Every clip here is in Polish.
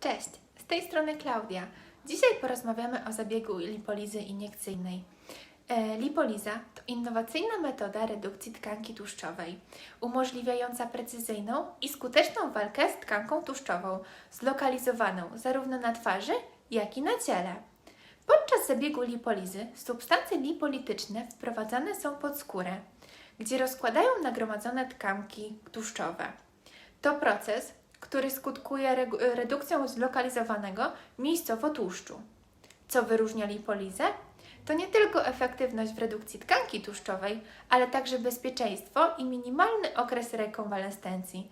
Cześć, z tej strony Klaudia. Dzisiaj porozmawiamy o zabiegu lipolizy iniekcyjnej. E, Lipoliza to innowacyjna metoda redukcji tkanki tłuszczowej, umożliwiająca precyzyjną i skuteczną walkę z tkanką tłuszczową, zlokalizowaną zarówno na twarzy, jak i na ciele. Podczas zabiegu lipolizy substancje lipolityczne wprowadzane są pod skórę, gdzie rozkładają nagromadzone tkanki tłuszczowe. To proces, który skutkuje redukcją zlokalizowanego miejscowo tłuszczu. Co wyróżnia lipolizę? To nie tylko efektywność w redukcji tkanki tłuszczowej, ale także bezpieczeństwo i minimalny okres rekonwalescencji.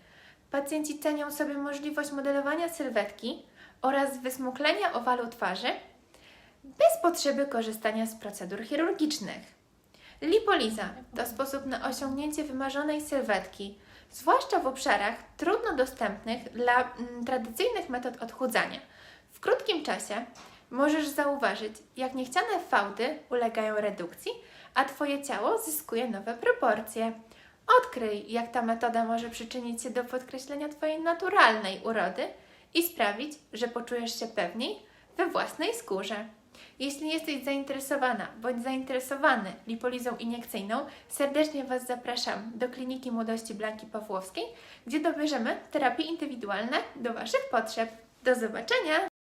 Pacjenci cenią sobie możliwość modelowania sylwetki oraz wysmuklenia owalu twarzy bez potrzeby korzystania z procedur chirurgicznych. Lipoliza to sposób na osiągnięcie wymarzonej sylwetki, zwłaszcza w obszarach trudno dostępnych dla mm, tradycyjnych metod odchudzania. W krótkim czasie możesz zauważyć, jak niechciane fałdy ulegają redukcji, a Twoje ciało zyskuje nowe proporcje. Odkryj, jak ta metoda może przyczynić się do podkreślenia Twojej naturalnej urody i sprawić, że poczujesz się pewniej we własnej skórze. Jeśli jesteś zainteresowana bądź zainteresowany lipolizą iniekcyjną, serdecznie Was zapraszam do Kliniki Młodości Blanki Pawłowskiej, gdzie dobierzemy terapie indywidualne do Waszych potrzeb. Do zobaczenia!